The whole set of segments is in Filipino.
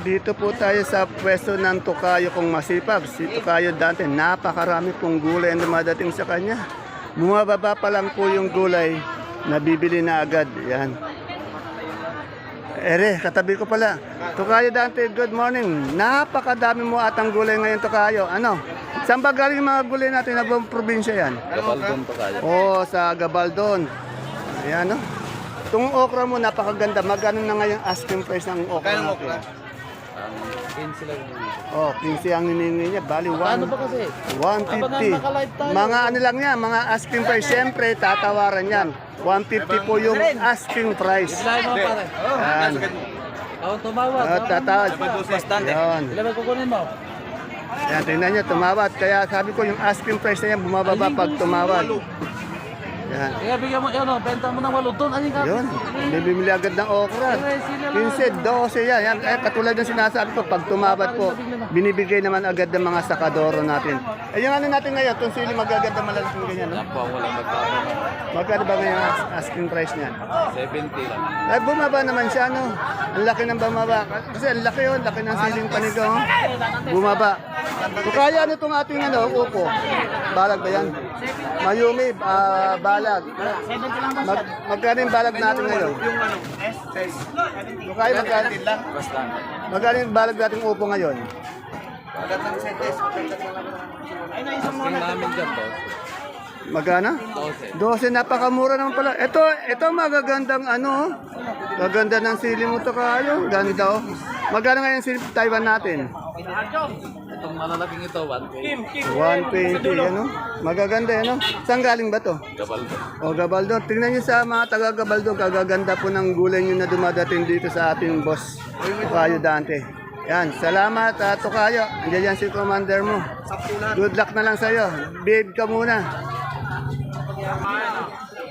Dito po tayo sa pwesto ng Tukayo kong masipag. Si Tukayo dante, napakarami pong gulay ang dumadating sa kanya. Bumababa pa lang po yung gulay, nabibili na agad. Yan. Ere, katabi ko pala. Tukayo Dante, good morning. Napakadami mo atang gulay ngayon, Tukayo. Ano? Saan ba galing mga gulay natin? Nagawang probinsya yan? Gabaldon pa kaya. Oo, sa Gabaldon. Ayan, no? Itong okra mo, napakaganda. Magkano na ngayon asking price ng okra Kaya natin? okra? Um, 15 lang Oh, 15 ang hiningi niya. Bali, Ano 1, ba kasi? 150. naka-live tayo. Mga ano lang yan, mga asking price. Siyempre, tatawaran yan. 150 po yung asking price. Ilahin mo pare. Yan. Ako tumawag. Oh, tatawad. Bastante. Yan. Ilan ba kukunin mo? Yan, tingnan nyo, tumawad. Kaya sabi ko, yung asking price na yan, bumababa pag tumawad. Yan. Kaya bigyan mo, yun o, benta mo ng walo. Doon, alin ka? Yun, bibili agad ng okra. 15, 12 yan. yan. Eh, katulad ng sinasabi ko, pag tumabad po, binibigay naman agad ng mga sakadoro natin. Eh, yung ano natin ngayon, itong sili magaganda malalaking ganyan, no? Yan po, walang magkakama. Magkano ba ngayon ang asking price niyan? 70 lang. Ay, bumaba naman siya, no? Ang laki ng bumaba. Kasi ang laki yun, laki ng siling panigo. oh. Bumaba. So, kaya ano itong ating ano, upo? Balag ba yan? Mayumi, ah, balag. Mag, magkano yung balag natin ngayon? So, kaya magkano, Bastante. magkano yung balag nating upo ngayon? Asking namin dyan to. Magkano? 12. 12, napakamura naman pala. Ito, ito magagandang ano, oh. gaganda ng sili mo to kayo. Ganda oh. Magkano ngayon sili Taiwan natin? Itong malalaking ito, 1K. 120, ano? Magaganda yan, no? Saan galing ba to? Gabaldon. O, Gabaldon. Tingnan nyo sa mga taga Gabaldon, kagaganda po ng gulay nyo na dumadating dito sa ating boss, Tukayo Dante. Yan, salamat, uh, Tukayo. Andiyan yan si commander mo. Good luck na lang sa'yo. Babe ka muna.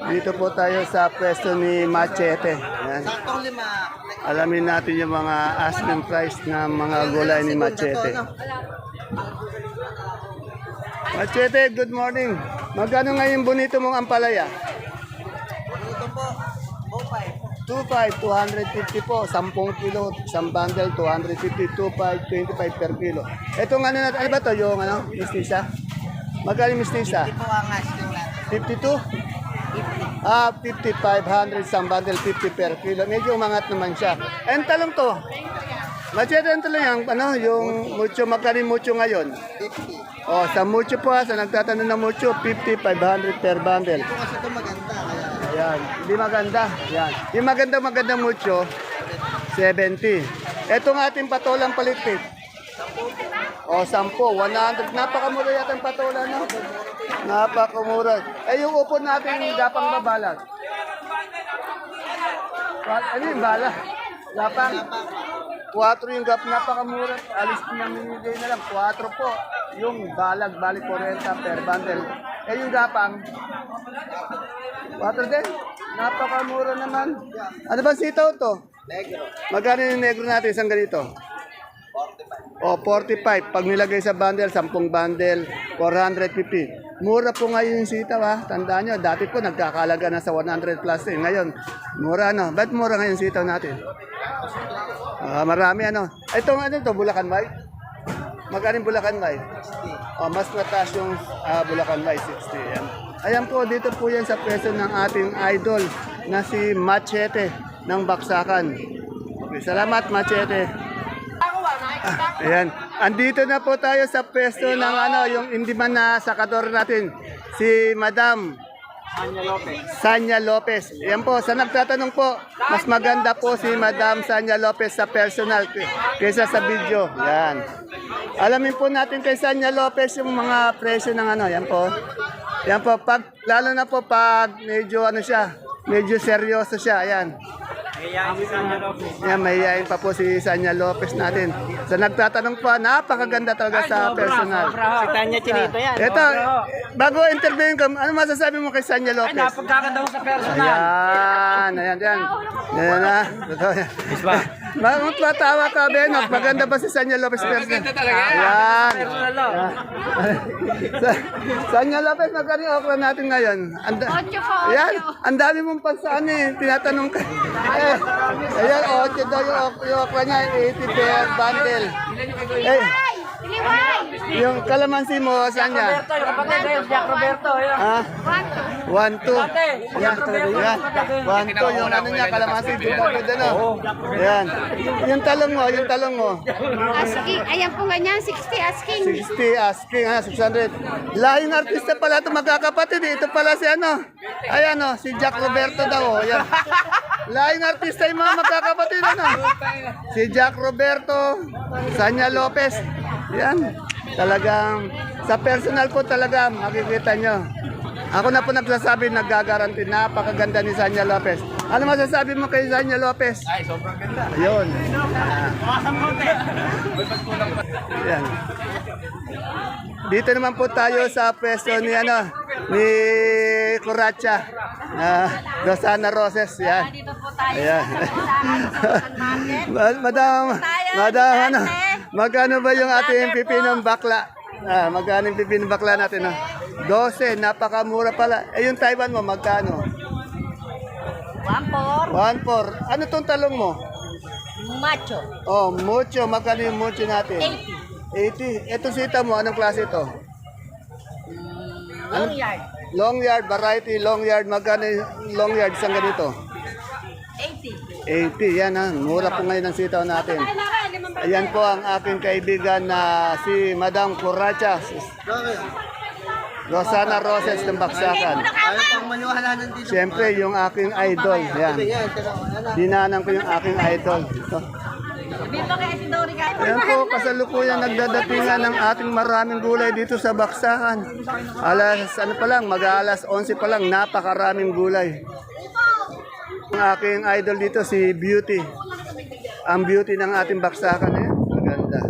Dito po tayo sa pwesto ni Machete. Alamin natin yung mga asking price ng mga gulay ni Machete. Machete, good morning. Magkano ngayon bonito mong ampalaya? Ito po, Bopay. 2.5, 250 po, 10 kilo, isang bundle, 250, 2.5, 25 per kilo. Ito nga ano, ano ba to yung ano, mistisa? Magkano mistisa? Ito po ang asking. 52? Ah, 50, 500, isang bundle, 50 per kilo. Medyo umangat naman siya. And talong to, Machete, talong yan, ano, yung mucho, magkano yung mucho ngayon? 50. Oh, sa mucho po, ha, sa nagtatanong ng mucho, 50, 500 per bundle. Ito kasi ito maganda. Kaya Ayan, hindi maganda. Yan. Yung maganda maganda mucho, 70. Etong ating patolang palitpit. O, 10, 100. Napakamura yata ang patola, no? Napakamura. Eh, yung upo natin, gapang babalag. Ba- Ano yung bala? Gapang? 4 yung gap, napakamura. Alis na minigay na lang. 4 po. Yung balag, bali 40 per bundle. Eh, yung gapang, Water din? Napakamura naman. Ano ba sitaw to? negro. Magkano yung negro natin isang ganito? 45. O, 45. Pag nilagay sa bundle, 10 bundle, 450. Mura po ngayon yung sitaw ha. Tandaan nyo, dati po nagkakalaga na sa 100 plus eh. Ngayon, mura no. Ba't mura ngayon sitaw natin? Ah, marami ano. Ito ano to, Bulacan White? Magkano yung Bulacan White? Oh, mas mataas yung ah, Bulacan White, 60. Yan. Ayan po, dito po yan sa presyo ng ating idol na si Machete ng Baksakan. Okay, salamat Machete. Ayan. Andito na po tayo sa pwesto ng ano, yung hindi man na sakador natin, si Madam Sanya Lopez. Yan po, sa nagtatanong po, mas maganda po si Madam Sanya Lopez sa personal kaysa sa video. Yan. Alamin po natin kay Sanya Lopez yung mga presyo ng ano, yan po. Yan po, pag, lalo na po pag medyo ano siya, medyo seryoso siya, yan. Yan, mahihayin pa po si Sanya Lopez natin. Sa nagtatanong pa, napakaganda talaga sa personal. Si Tanya Chinito yan. Ito, bago interviewin ka, ano masasabi mo kay Sanya Lopez? Napagkakanda ko sa personal. Ayan, ayan, ayan. Ayan na. Totoo yan. Bakit matawa ka, Benok? Maganda ba si Sanya Lopez? Maganda talaga. Ayan. Sa- Sanya Lopez, magkano yung okra natin ngayon? Anda, Ocho po, Ayan, ocho. ang dami mong pansaan eh. Tinatanong ka. Eh, ayan, 8 daw yung, ok- yung okra niya, 80 per bundle. Eh, Iliway! yung kalamansi mo, saan niya? Roberto, yung kapatid kayo, Jack Roberto. Yun. Ha? One, two. 1, 2. Yan, yan. 1, 2. Yung ano niya, kalamansi, good na no? Yan. Yung talong mo, yung talong mo. Asking. Ayan po ganyan, 60 asking. 60, asking, ha, 600. Lahing artista pala ito, magkakapatid. eh. Ito pala si ano. Ayan o, si Jack Roberto daw. Oh. Yan. Lahing artista yung mga magkakapatid. Ano? Si Jack Roberto, Sanya Lopez. Yan. Talagang, sa personal po talaga, makikita nyo. Ako na po nagsasabi, naggagaranti, napakaganda ni Sanya Lopez. Ano masasabi mo kay Sanya Lopez? Ay, sobrang ganda. Ayun. Yan. Dito naman po tayo sa pwesto ni ano ni Curacha na Dosana Roses yan. Dito po tayo. Ayan. Madam, madam, ano, magkano ba yung ating Dati pipinong bakla? Ah, magkano yung pipinong bakla natin? No? 12, napakamura pala. Eh, yung Taiwan mo, magkano? One for 1 Ano tong talong mo? macho. Oh, mucho. Magkano yung mucho natin? 80. 80. Ito sita mo, anong klase ito? Long yard. Long yard, variety, long yard. Magkano yung long yard isang ganito? 80. 80, yan ha. Mura po ngayon ang sitaw natin. Ayan po ang aking kaibigan na si Madam Curacha. Rosana Roses ng Baksakan. Siyempre, yung aking idol. Yan. Dinaanan ko yung aking idol. Ito. Dito kay si Dory ka. Ayan po, kasalukuyan nagdadatingan ng ating maraming gulay dito sa Baksakan. Alas, ano pa lang, mag-aalas 11 pa lang, napakaraming gulay. Ang aking idol dito si Beauty. Ang beauty ng ating Baksakan eh. Maganda.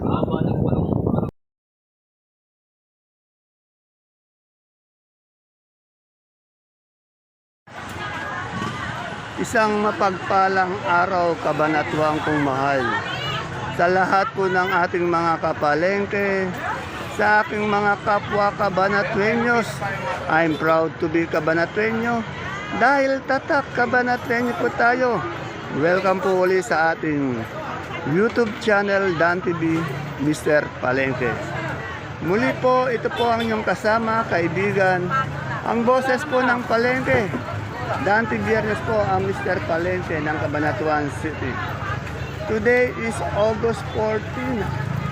Isang mapagpalang araw kabanatuang kong mahal. Sa lahat po ng ating mga kapalengke, sa aking mga kapwa kabanatuenyos, I'm proud to be kabanatuenyo dahil tatak kabanatuenyo po tayo. Welcome po uli sa ating YouTube channel Dan TV, Mr. Palengke. Muli po, ito po ang inyong kasama, kaibigan, ang boses po ng Palengke. Dante Biernes po ang Mr. Palengke ng Cabanatuan City. Today is August 14,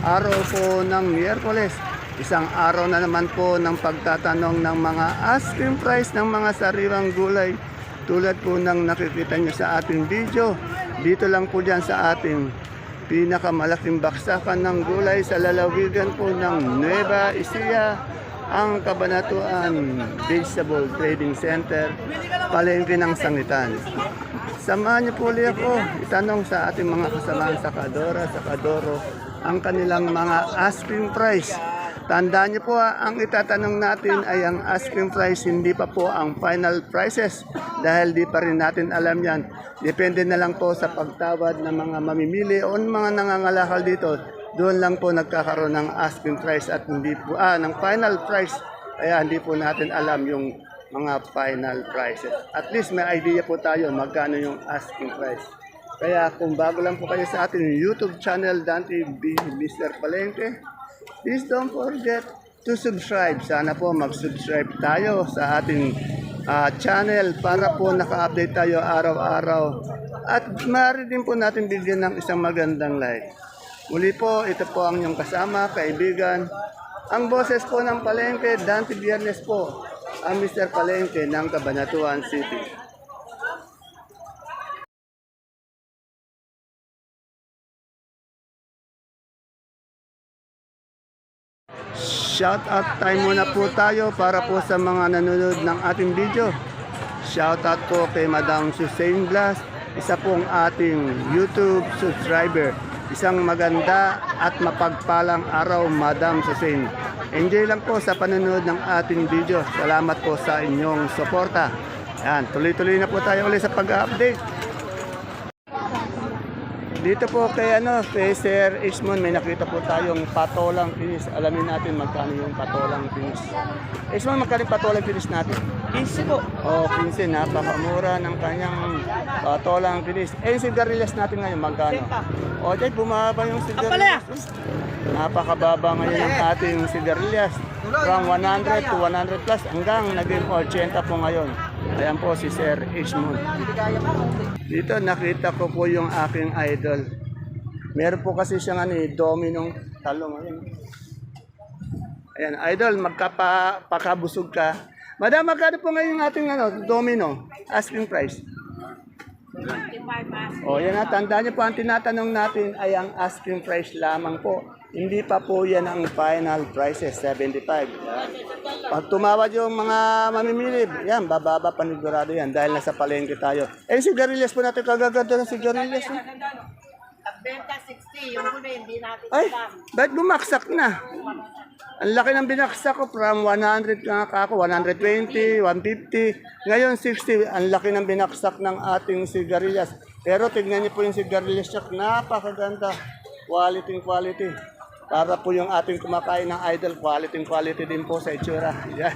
araw po ng Miyerkules. Isang araw na naman po ng pagtatanong ng mga asking price ng mga sariwang gulay. Tulad po ng nakikita nyo sa ating video. Dito lang po dyan sa ating pinakamalaking baksakan ng gulay sa lalawigan po ng Nueva Ecija, ang Kabanatuan Vegetable Trading Center, palengke ng Sangitan. Samahan niyo po ulit ako itanong sa ating mga kasamahan sa Kadora, sa Kadoro, ang kanilang mga asking price. Tandaan niyo po ah, ang itatanong natin ay ang asking price, hindi pa po ang final prices dahil di pa rin natin alam yan. Depende na lang po sa pagtawad ng mga mamimili o mga nangangalakal dito. Doon lang po nagkakaroon ng asking price at hindi po, ah, ng final price. Kaya hindi po natin alam yung mga final prices. At least may idea po tayo magkano yung asking price. Kaya kung bago lang po kayo sa ating YouTube channel, Dante B. Mr. Palengke, please don't forget to subscribe. Sana po mag-subscribe tayo sa ating ah, channel para po naka-update tayo araw-araw. At maaari din po natin bigyan ng isang magandang like. Muli po, ito po ang inyong kasama, kaibigan. Ang boses po ng Palengke, Dante Biernes po, ang Mr. Palengke ng Cabanatuan City. Shout out time muna po tayo para po sa mga nanonood ng ating video. Shout out po kay Madam Susain Blas, isa pong ating YouTube subscriber. Isang maganda at mapagpalang araw, Madam Susain. Enjoy lang po sa panonood ng ating video. Salamat po sa inyong suporta. Yan, tuloy-tuloy na po tayo ulit sa pag-update. Dito po kay ano, kay Sir Ismon, may nakita po tayong patolang finish. Alamin natin magkano yung patolang finish. Ismon, magkano yung patolang finish natin? 15 po. O, 15, napakamura ng kanyang patolang finish. Eh, yung sigarilyas natin ngayon, magkano? O, dyan, bumaba yung sigarilyas. Napakababa ngayon ng ating sigarilyas. From 100 to 100 plus hanggang naging 80 po ngayon. Ayan po si Sir Ismon. Dito nakita ko po yung aking idol. Meron po kasi siyang ano, eh, dominong talong. Ayan. Ayan, idol, magkapakabusog ka. Madam, magkano po ngayon ating ano, domino? Asking price. O, yan na, tandaan niyo po, ang tinatanong natin ay ang asking price lamang po. Hindi pa po yan ang final prices, 75. Yan. Pag tumawad yung mga mamimili, yan, bababa panigurado yan dahil nasa palengke tayo. Eh, yung sigarilyas po natin, kagaganda ng sigarilyas. eh. Benta 60, yung huli hindi natin Ay, ba't bumaksak na? Ang laki ng binaksak ko from 100 nga ako, 120, 150. Ngayon 60, ang laki ng binaksak ng ating sigarilyas. Pero tignan niyo po yung sigarilyas check, napakaganda. Quality quality. Para po yung ating kumakain ng idol, quality quality din po sa itsura. Yan.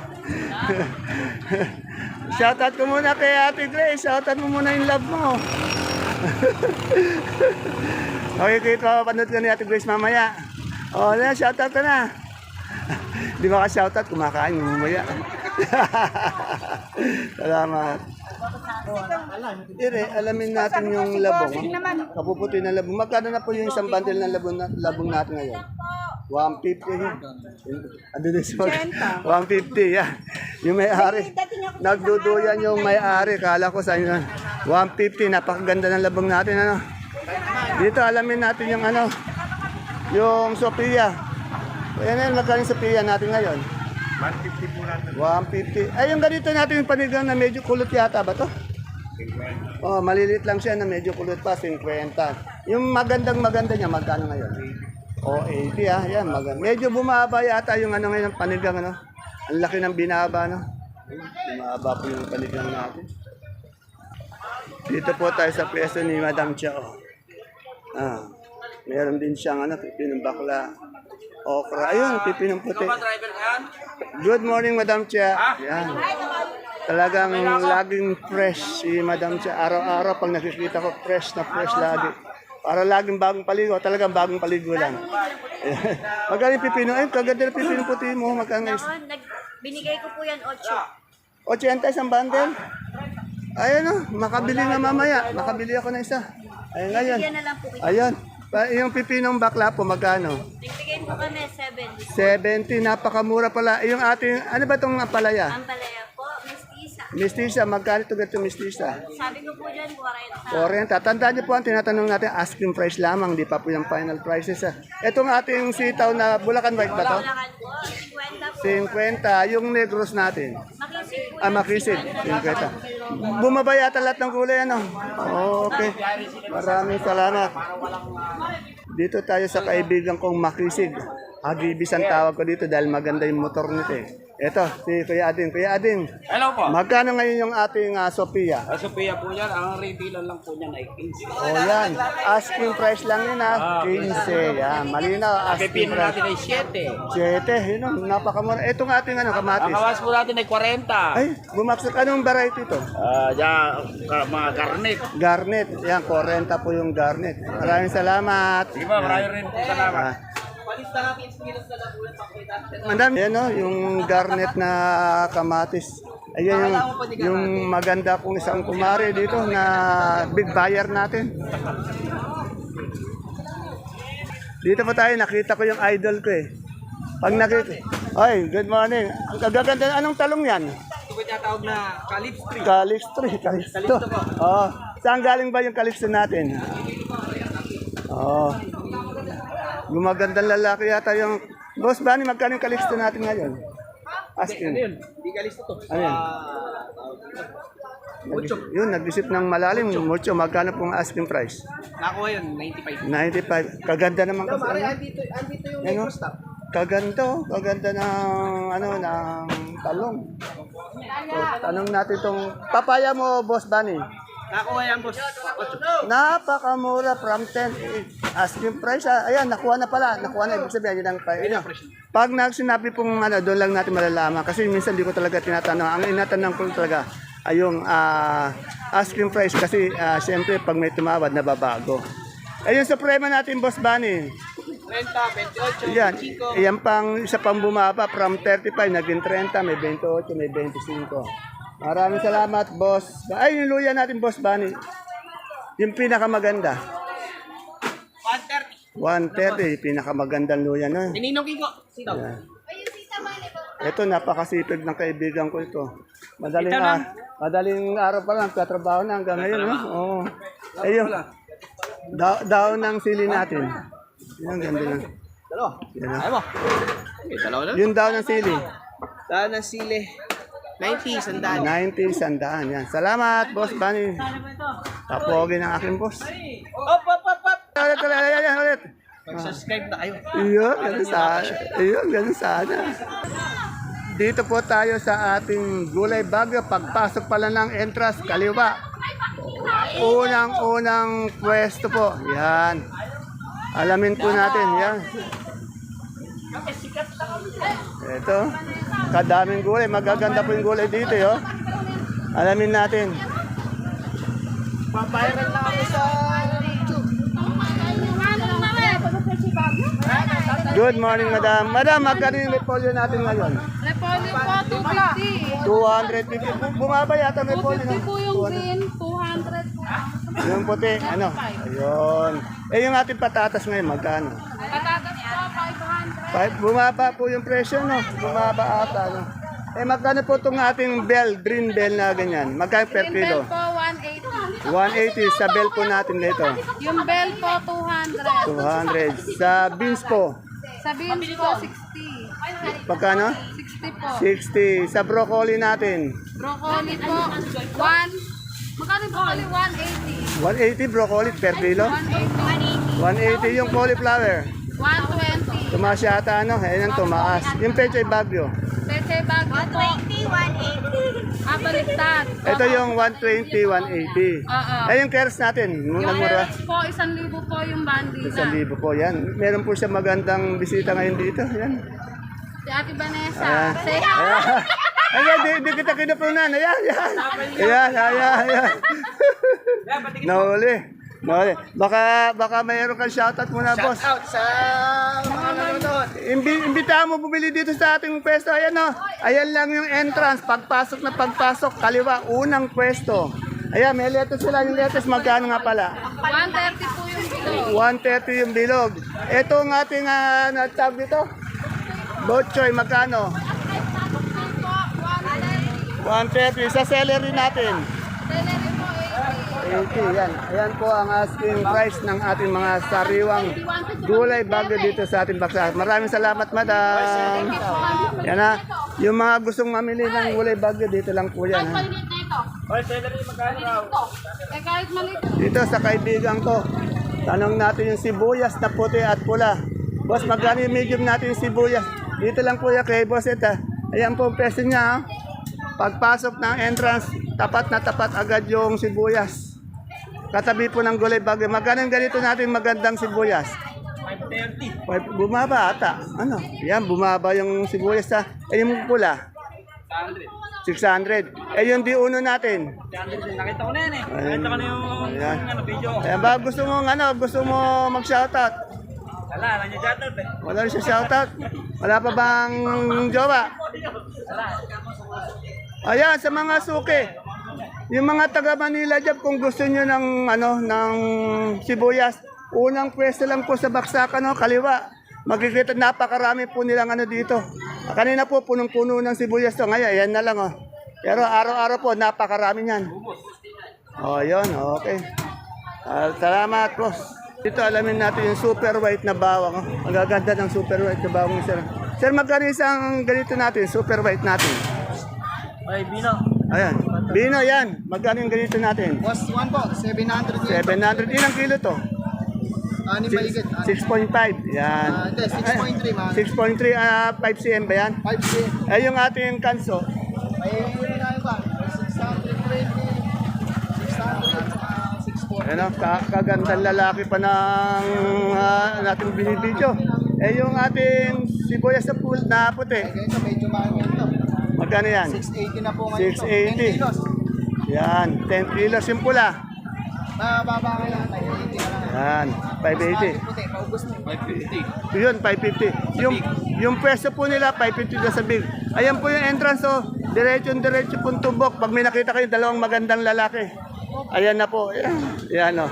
Shoutout ko muna kay Ate Grace. Shoutout mo muna yung love mo. Okay, kaya papapanood ka ni Ate Grace mamaya. O, oh, na, shoutout ka na. Di ba ka shoutout, kumakain mamaya. Salamat. Ire, alamin natin yung labong. Kapuputi ng labong. Magkano na po yung isang bundle ng labong, na, labong natin ngayon? 150 yun. Ano din sa 150, yan. Yung may-ari. Nagduduyan yung may-ari. Kala ko sa inyo. 150, napakaganda ng labong natin. Ano? Dito alamin natin yung ano, yung Sophia. Ayan yan, magkano yung Sophia natin ngayon? 150 po natin. 150. Ay, yung ganito natin yung panigang na medyo kulot yata ba to? Oh, maliliit lang siya na medyo kulot pa, 50. Yung magandang maganda niya, magkano ngayon? Oh, 80 ah, yan, maganda. Medyo bumaba yata yung ano ngayon, panigang ano. Ang laki ng binaba, no? Bumaba po yung panigang natin. Dito po tayo sa pwesto ni Madam Chao. Ah, meron din siyang ano, pipinong bakla. Okra. Ayun, pipinong puti. Good morning, Madam Chia. Yan. Talagang laging fresh si Madam Chia. Araw-araw pag nakikita ko, fresh na fresh lagi. Para laging bagong paligo. Talagang bagong paligo lang. Yung pipino? Ayun, kaganda na pipinong puti mo. Magkano is? Nag, binigay ko po yan 8. 80 isang bundle? Ayun o, makabili na mamaya. Makabili ako ng isa. Ayun ngayon. Bigyan na lang po kita. Ayun. Yung pipinong bakla po, magkano? Nagbigay po kami 7. 70, napakamura pala. Yung ating, ano ba itong palaya? Ang palaya po, mestiza. Mistisa, magkano ito ganito mistisa? Sabi ko po dyan, 40. 40. Tandaan niyo po ang tinatanong natin, asking price lamang, di pa po yung final prices. Ha. Itong ating sitaw na Bulacan White ba to? Bulacan po, 50 po. 50. Yung negros natin. Po. Ah, makisid. 50. Bumaba yata lahat ng kulay, ano? Okay. Maraming salamat. Dito tayo sa kaibigan kong makisig. Agibis ang tawag ko dito dahil maganda yung motor nito eh. Ito, si Kuya Ading. Kuya Ading, Hello po. magkano ngayon yung ating ah, Sophia? Ang Sophia po yan, ang retailer lang po niyan ay 15. O yan, asking price lang yun ha, 15. Yan, malinaw, asking Pipino price. natin ay 7. 7, yun ang napakamura. Itong ating ano, Ang kamatis. kawas po natin ay 40. Ay, bumaksak. Anong variety ito? Ah, ka- mga garnet. Garnet. Yan, 40 po yung garnet. Maraming salamat. Di ba, marami rin po salamat. Ah. Madam, yan o, yung garnet na kamatis. Ayan yung, yung maganda kong isang kumare dito na big buyer natin. Dito pa tayo, nakita ko yung idol ko eh. Pag nakita, ay, good morning. Ang kagaganda, anong talong yan? Ito ko tinatawag na Calipstri. Calixto, eh, Calixto. Oh, saan galing ba yung Calixto natin? Oh. Gumagandang lalaki yata yung Boss Bunny, magkano yung Calixto natin ngayon? Asking. Yun, hindi Calixto to. Ano yun? Mucho. Yun, nag-isip ng malalim. Mucho, magkano pong asking price? Nakuha yun, 95. 95. Kaganda naman kasi. Mare, ano? andito, andito yung Ano? negro stop. Kaganda, oh. kaganda ng ano ng talong. So, tanong natin tong papaya mo, Boss Bunny. Nakuha yan, boss. Napakamura from 10. eh, Asking price, ah. ayan, nakuha na pala. Nakuha na, ibig sabihin, yun ang pa. Yun, pag nagsinabi pong ano, doon lang natin malalaman. Kasi minsan di ko talaga tinatanong. Ang inatanong ko talaga ay yung ah, asking price. Kasi ah, siyempre, pag may tumawad, nababago. Ayun, suprema natin, Boss Bunny. 30, 28, Yan, 25. yan pang isa pang bumaba from 35 naging 30, may 28, may 25. Maraming salamat, boss. Ay, yung luya natin, boss Bunny. Yung pinakamaganda. 130, 130. pinakamagandang luya na. Nininong Kiko. Sino? Yan. Ito, napakasipag ng kaibigan ko ito. Madaling, ah, madaling araw pa lang, katrabaho na hanggang ngayon. No? Oo. Ayun, da- daon ng sili natin. Yan, ganda lang. Dalawa. Yan, ah. Ayaw mo. Okay, dalawa na. Yung daon ng sili. Daan ng sile. 90, sandaan. 90, sandaan. Yan. Salamat, boss Bunny. Tapogi ng aking boss. Op, op, op, op. Ulit, ulit, ulit, ulit, ulit. Mag-subscribe na kayo. Iyon, ganun sana. Iyon, ganun sana. Dito po tayo sa ating gulay bagyo. Pagpasok pala ng entrance, kaliwa. Unang-unang pwesto po. Yan. Alamin po natin. Yan. Ito. Kadaming gulay. Magaganda po yung gulay dito. Yo. Alamin natin. Papayaran na kami sa... Good morning, madam. Madam, magkano yung repolyo natin ngayon? Repolyo po, 250. 250. Bu- Bumaba yata may repolyo. 250 po yung 200. green, 200 po. Yung puti, ano? Ayun. Eh, yung ating patatas ngayon, magkano? Patatas po, 500. Five, bumaba po yung presyo, no? Bumaba ata, no? Eh, magkano po itong ating bell, green bell na ganyan? Magkano per Green bell kilo? po, 180. 180 sa bell po natin dito. Yung bell po, 200. 200. Sa beans po, Sa beans po, 60. pagkano? 60 po. 60. Sa broccoli natin, Broccoli po, 1. Magkano yung broccoli? 180. 180 broccoli per kilo. 180. 180 yung cauliflower. 120. Tumaas yata, ano? Ayan ang tumaas. Yung pechay bagyo. Peche bag po. 120, 180. Ah, baliktad. Ito yung 120, 180. Oo. Ay, yung keres natin, nung Yung nagmura. carrots po, 1,000 po yung bandila. Isang libo po yan. Meron po siya magandang bisita ngayon dito. Yan. Si Ate Vanessa. Ayan. Say hi. Ayan. Ayan, di, di kita kinupunan. Ayan, ayan. Ayan, ayan, ayan. Nahuli. Nahuli. Baka, baka mayroon kang shoutout muna, boss. Out sa mga nanonood. Imbi imbitahan mo bumili dito sa ating pwesto. Ayan o. Ayan lang yung entrance. Pagpasok na pagpasok, kaliwa, unang pwesto. Ayan, may lettuce sila. Yung lettuce, magkano nga pala? 130 po yung kilo. 130 yung bilog. Ito ang ating uh, natawag dito. Botchoy, magkano? 130. Sa celery natin. Celery 80, yan. Ayan po ang asking price ng ating mga sariwang gulay bago dito sa ating baksa. Maraming salamat, madam. Yan na. Yung mga gustong mamili ng gulay bago, dito lang po yan. Ha? Dito sa kaibigan ko, tanong natin yung sibuyas na puti at pula. Boss, magkano yung medium natin yung sibuyas? Dito lang po yan kay Boss Ita. Ayan po ang peso niya. Pagpasok ng entrance, tapat na tapat agad yung sibuyas. Katabi po ng gulay bagay. Magkano ganito natin magandang sibuyas? 530. Five- Bumaba ata. Ano? Yan, bumaba yung sibuyas sa... Eh, yung pula. 600. Eh, yung di uno natin. Nakita ko na yan eh. Nakita ko na yung Ayan. ano, video. Eh, ba gusto mo, ano, gusto mo mag-shoutout? Wala, nandiyan dyan eh. Wala rin siya shoutout. Wala pa bang jowa? Ayan, sa mga suki. Yung mga taga Manila dyan, kung gusto nyo ng, ano, ng sibuyas, unang pwesto lang po sa Baksakan, no, kaliwa. Magkikita, napakarami po nilang ano dito. Kanina po, punong-puno ng sibuyas to. Ngayon, ayan na lang, oh. Pero araw-araw po, napakarami niyan. Oh, yun, okay. Ah, salamat, boss. Dito alamin natin yung super white na bawang. Oh. Ang gaganda ng super white na bawang sir. Sir, magkano isang ganito natin, super white natin? Ay, Bino. Ayan. Bino yan. Magkano yung ganito natin? Boss, one po. 700 700. Ilang kilo to? Ano Six- 6.5. Yan. Ah, hindi, 6.3, man. 6.3, ah, 5 cm ba yan? 5 c Eh, yung ating kanso, Ay, ano ba? 620. 600. Ano, ka kagandang lalaki pa ng uh, nating binibidyo. Eh yung ating sibuyas na, pul na puti. Ito medyo mahal ito. Magkano yan? 680 na po ngayon. 680. 10 kilos. Yan, 10 kilos yung pula. Mababa ka lang. 580 na lang. Yan, 580. Puti, paubos mo. 550. Yun, 550. Yung, yung pwesto po nila, 550 na sa big. Ayan po yung entrance, oh. Diretso, diretso pong tubok. Pag may nakita kayo, dalawang magandang lalaki. Ayan na po. Ayan, Ayan oh.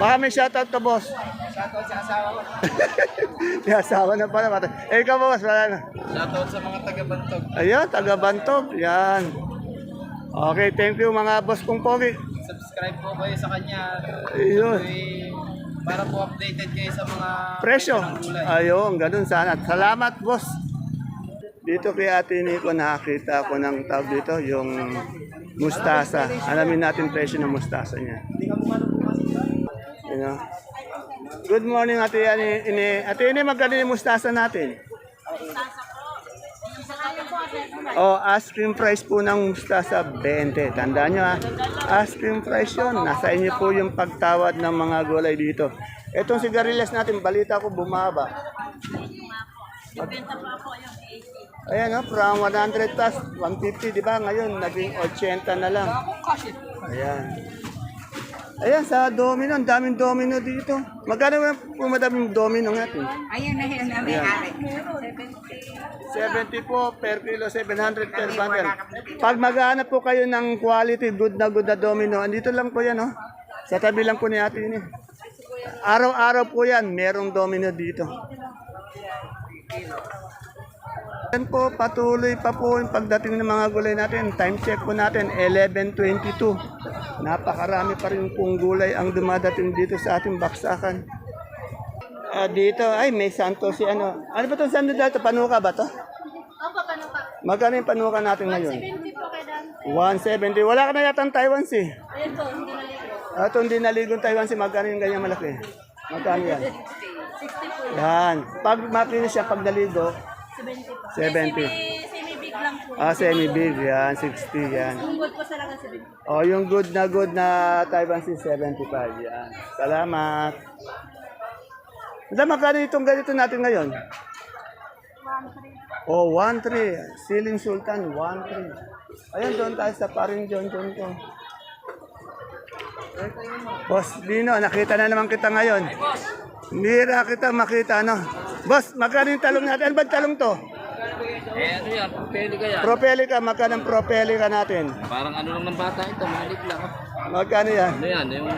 Baka may shoutout ka, boss. Shoutout sa asawa ko. May asawa na pala. Mata. Eh, ikaw, boss, wala na. Shoutout sa mga taga-bantog. Ayan, taga Bantog. Yan. Okay, thank you mga boss kong pogi. Subscribe po kayo sa kanya. Ayun. Para po updated kayo sa mga Presyo. Ayun, ganun sana. Salamat, boss. Dito kay Ate Nico nakakita ko ng tawag dito, yung mustasa. Alamin natin presyo ng mustasa niya. You know? Good morning, Ate Ani. Ini, Ate Ini, magkano yung mustasa natin? Oh, asking price po ng mustasa 20. Tandaan nyo ha. Asking price yun. Nasa inyo po yung pagtawad ng mga gulay dito. Etong sigarilyas natin, balita ko bumaba. Ayan o, from 100 plus 150, di ba? Ngayon, naging 80 na lang. Ayan. Ayan, sa domino, ang daming domino dito. Magkano ba po madaming domino natin? Ayun na yun na Ayan. may-ari. 70 po per kilo, 700 per bundle. Pag maghanap po kayo ng quality, good na good na domino, andito lang po yan, oh. Sa tabi lang po ni ate yun, eh. Araw-araw po yan, merong domino dito. Yan po, patuloy pa po yung pagdating ng mga gulay natin. Time check po natin, 11.22. Napakarami pa rin pong gulay ang dumadating dito sa ating baksakan. Ah, dito, ay may santo si ano. Ano ba itong santo dito? Panuka ba to? Opo, panuka. Magkano yung panuka natin ngayon? 70 po kay Dan. 170. Wala ka na yata ang Taiwan si. Ayun po, hindi naligo. Ito hindi naligong Taiwan si. Magkano yung ganyan malaki? Magkano yan? 60 po. Yan. Pag mapinis siya, pag naligo, 70 po. 70. Semi, semi-big lang po. ah, semi-big. Yan, 60. Yan. Yung good po talaga 70. O, yung good na good na Taiwan si 75. Yan. Salamat. Madam, magkano itong ganito natin ngayon? Oh, 1-3. Ceiling Sultan, 1-3. Ayun, doon tayo sa paring John John ko. Boss Dino, nakita na naman kita ngayon. Nira kita makita, ano? Boss, magkano yung talong natin? Ano ba talong to? Eh ano yan, pwede kaya. Propelica, magkano ang propelica natin? Parang ano lang ng bata ito, maliit lang. oh. Magkano yan? Ano yan, yung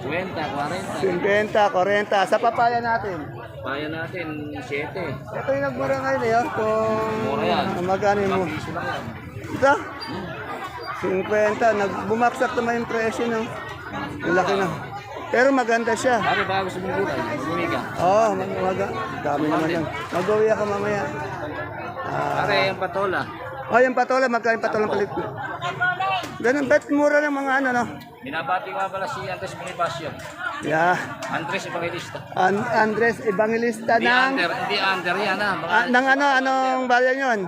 20, 40. 50, 40. Sa papaya natin. Kaya natin 7. Ito yung nagmura ngayon eh. oh. Kung Mura yan. magkano yung Piso lang yan. Ito? 50. Nagbumaksak naman yung presyo? Ang laki na. Pero maganda siya. Pare, bago sa mga gulay, bumili ka. Oo, oh, mag mag dami naman yan. Mag-uwi ako mamaya. Pare, yung patola. Oh, yung patola, magkano yung patola palit? Ganun, bet mura ng mga ano, no? Binabati nga pala si Andres Bonifacio. Yeah. Andres Evangelista. An Andres Evangelista Hindi ng... under, hindi under yan ah. Mga, Ah, ng ano, anong bayan yon?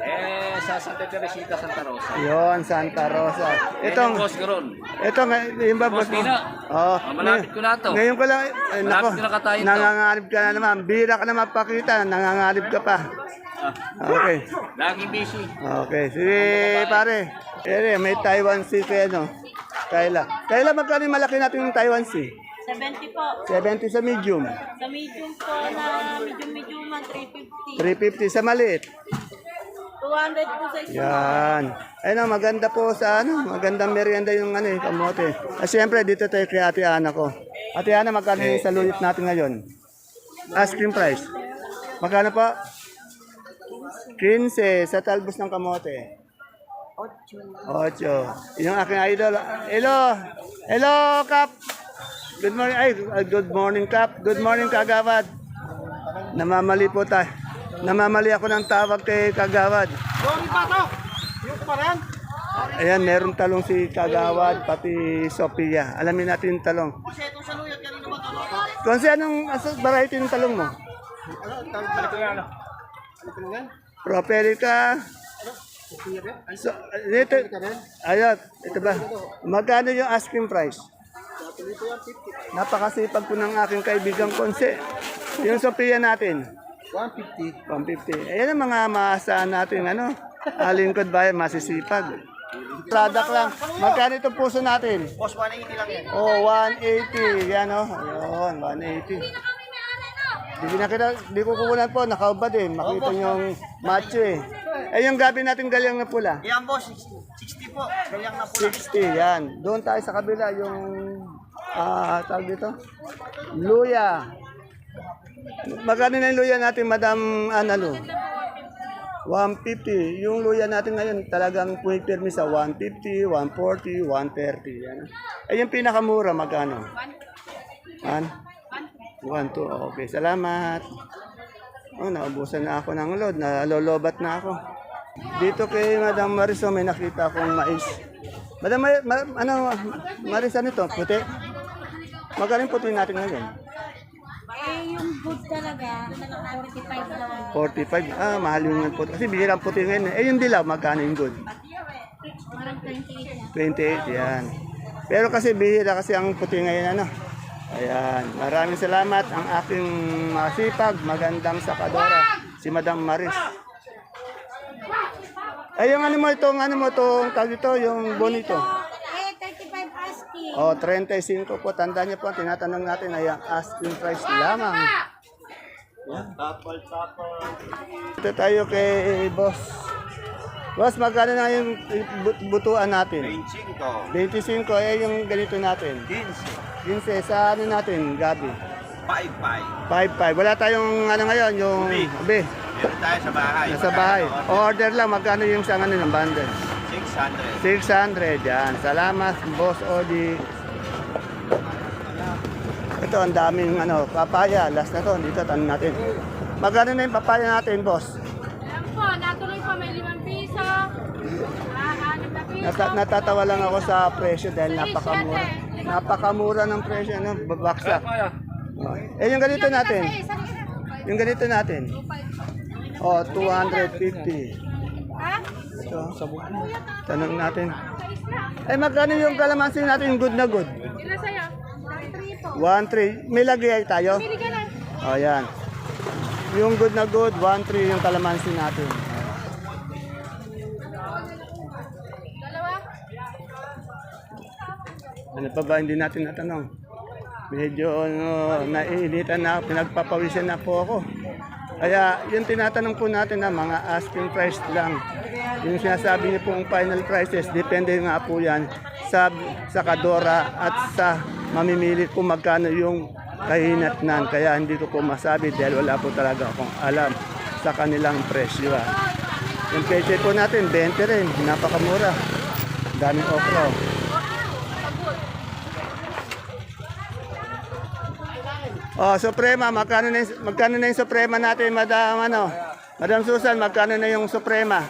eh, sa Santa Teresita, Santa Rosa. Yon, Santa Rosa. Itong boss ko ron. ito nga, yung ba boss mo? Oo. Ah, malapit ko na to. Ngayon ko lang, eh, nako, Malapit ko na katayin to. nangangarib ka na naman. Bira ka na mapakita, nangangarib ka pa. Ah, Okay. laging busy. Okay, sige pare. Ere, may Taiwan Sea kaya no? Kayla. Kayla, magkano yung malaki natin yung Taiwan Sea? 70 po. 70 sa medium. Sa medium po na medium-medium man, 350. 350 sa maliit. 200 po sa isa. Yan. Ayun, maganda po sa ano, magandang merienda yung ano eh, kamote. At syempre, dito tayo kay Ate Ana ko. Ate Ana, magkano yung saluyot natin ngayon? Ice cream price. Magkano po? 15 sa talbos ng kamote. 8. Yung aking idol. Hello. Hello, Kap. Good morning. Ay, good morning, Kap. Good morning, Kagawad. Namamali po tayo. Namamali ako ng tawag kay Kagawad. Ayan, meron talong si Kagawad, pati Sophia. Alamin natin yung talong. Kung si anong asa- variety ng talong mo? Propelica. So, ito, ayun, ito ba? Magkano yung asking price? Napakasipag po ng aking kaibigang konse. Yung Sophia natin, 150. 150. Ayan ang mga maasahan natin, ano, alingkod bayan, masisipag. Product lang. Magkano itong puso natin? Boss, 180 lang yan. Oh, 180. Yan, oh. Ayun, 180. Di na kita, di ko kukunan po, nakaubad eh. Makita yung macho eh. Eh, yung gabi natin galyang na pula. Yan, boss. 60 po. Galyang na po. 60, yan. Doon tayo sa kabila, yung, ah, tawag dito? Luya. Magkano na yung luya natin, Madam Analu? 150. Yung luya natin ngayon, talagang pumipirmi sa 150, 140, 130. Yan. Eh, yung pinakamura, magkano? 1? 1, 2. Okay, salamat. Oh, naubusan na ako ng load. Nalolobat na ako. Dito kay Madam Mariso may nakita akong mais. Madam, Mar- Ma- ano, Maris, ano ito? Puti? Magkano yung puti natin ngayon? Eh, yung good talaga, 45 lang. 45. Ah, mahal yung puti. Kasi bihira ang puti ngayon. Eh, yung dilaw, magkano yung good? Parang 28 lang. 28, yan. Pero kasi bihira kasi ang puti ngayon, ano? Ayan. Maraming salamat ang aking masipag, magandang sakadora, si Madam Maris. Ay, yung ano mo itong, ano mo itong, tag ito, yung bonito. Eh, 35 asking. O, 35 po. Tanda niyo po, tinatanong natin ay ang asking price lamang. Ito tayo kay boss. Boss, magkano na yung but- butuan natin? 25. 25, eh yung ganito natin. 15. 15, sa ano natin, Gabi? 5-5. 5-5. Wala tayong ano ngayon, yung Ubi. ubi. Meron tayo sa bahay. Nasa bahay. Order lang, magkano yung sa ano ng bundle? 600. 600, yan. Salamat, Boss Odi. Ito, ang daming ano, papaya. Last na to, dito, tanong natin. Magkano na yung papaya natin, boss? Alam po, natuloy po, may 5 piso. Ah, 6 na piso. Nata- natatawa lang ako sa presyo dahil napakamura. Napakamura ng presyo, ano, babaksak. Oh. Eh, yung ganito natin. Yung ganito natin. Oh, 250. Ha? Ito, tanong natin. Eh, magkano yung kalamansi natin good na good? Ilan sa'yo? 3 po. 1-3. May lagay tayo? Pili ka na. O, yan. Yung good na good, 1-3 yung kalamansi natin. Ano pa ba hindi natin natanong? Medyo ano, naiinitan na, pinagpapawisan na po ako. Kaya yung tinatanong po natin na mga asking price lang. Yung sinasabi niyo pong final prices, depende nga po yan sa, sa kadora at sa mamimili kung magkano yung kahinatnan. Kaya hindi ko po masabi dahil wala po talaga akong alam sa kanilang presyo. ah. Yung peche po natin, 20 rin, napakamura. Daming okra. Oh. Suprema, magkano na yung, magkano na yung Suprema natin, Madam ano? Madam Susan, magkano na yung Suprema?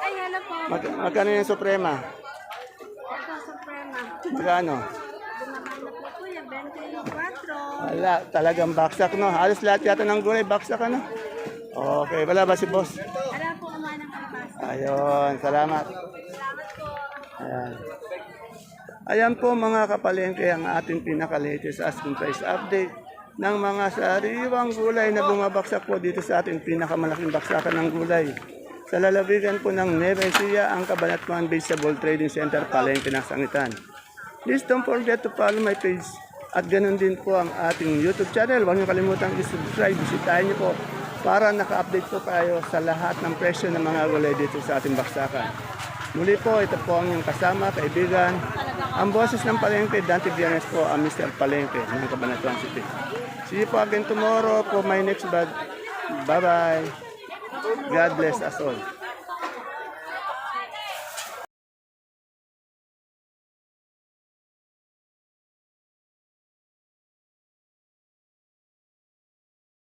Ay, hello po. Mag, magkano yung Suprema? Ito, Suprema. Magkano? Bumaba na po po yung 24. Wala, talagang baksak no. Halos lahat yata ng gulay, baksak ano? Okay, wala ba si boss? Ala po naman ang alpas. Ayun, salamat. Ayan. Ayan po mga kapalengke ang ating pinaka-latest asking price update ng mga sariwang gulay na bumabaksak po dito sa ating pinakamalaking baksakan ng gulay. Sa lalawigan po ng Nueva Ecija, ang Cabanatuan Vegetable Trading Center, Palengke ng Sangitan. Please don't forget to follow my page at ganun din po ang ating YouTube channel. Huwag niyo kalimutan i-subscribe, bisitahin niyo po para naka-update po tayo sa lahat ng presyo ng mga gulay dito sa ating baksakan. Muli po, ito po ang inyong kasama, kaibigan. Ang boses ng Palengke, Dante Villanes po, ang Mr. Palengke ng Cabanatuan City. See you po again tomorrow for my next vlog. Bye-bye. God bless us all.